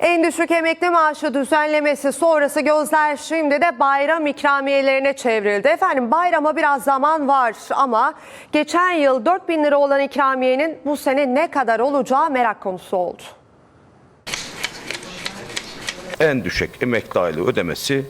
En düşük emekli maaşı düzenlemesi sonrası gözler şimdi de bayram ikramiyelerine çevrildi. Efendim bayrama biraz zaman var ama geçen yıl 4 bin lira olan ikramiyenin bu sene ne kadar olacağı merak konusu oldu. en düşük emekli aylığı ödemesi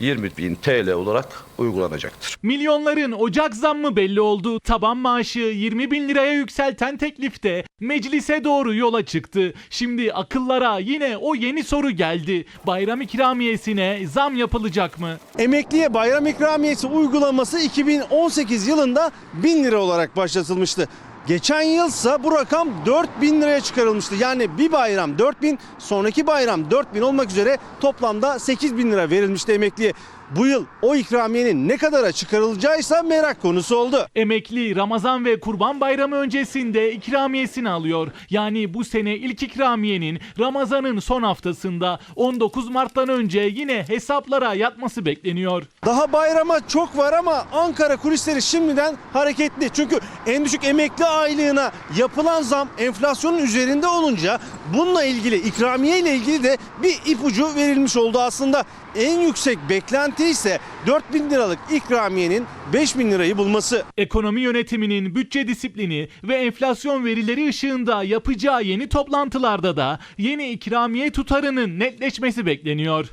20 bin TL olarak uygulanacaktır. Milyonların Ocak zammı belli oldu. Taban maaşı 20 bin liraya yükselten teklifte meclise doğru yola çıktı. Şimdi akıllara yine o yeni soru geldi. Bayram ikramiyesine zam yapılacak mı? Emekliye bayram ikramiyesi uygulaması 2018 yılında 1000 lira olarak başlatılmıştı. Geçen yılsa bu rakam 4000 liraya çıkarılmıştı. Yani bir bayram 4000, sonraki bayram 4000 olmak üzere toplamda 8000 lira verilmişti emekliye. Bu yıl o ikramiyenin ne kadara çıkarılacağıysa merak konusu oldu. Emekli Ramazan ve Kurban Bayramı öncesinde ikramiyesini alıyor. Yani bu sene ilk ikramiyenin Ramazan'ın son haftasında 19 Mart'tan önce yine hesaplara yatması bekleniyor. Daha bayrama çok var ama Ankara kulisleri şimdiden hareketli. Çünkü en düşük emekli aylığına yapılan zam enflasyonun üzerinde olunca bununla ilgili ikramiye ile ilgili de bir ipucu verilmiş oldu aslında. En yüksek beklenti ise 4000 liralık ikramiyenin 5000 lirayı bulması. Ekonomi yönetiminin bütçe disiplini ve enflasyon verileri ışığında yapacağı yeni toplantılarda da yeni ikramiye tutarının netleşmesi bekleniyor.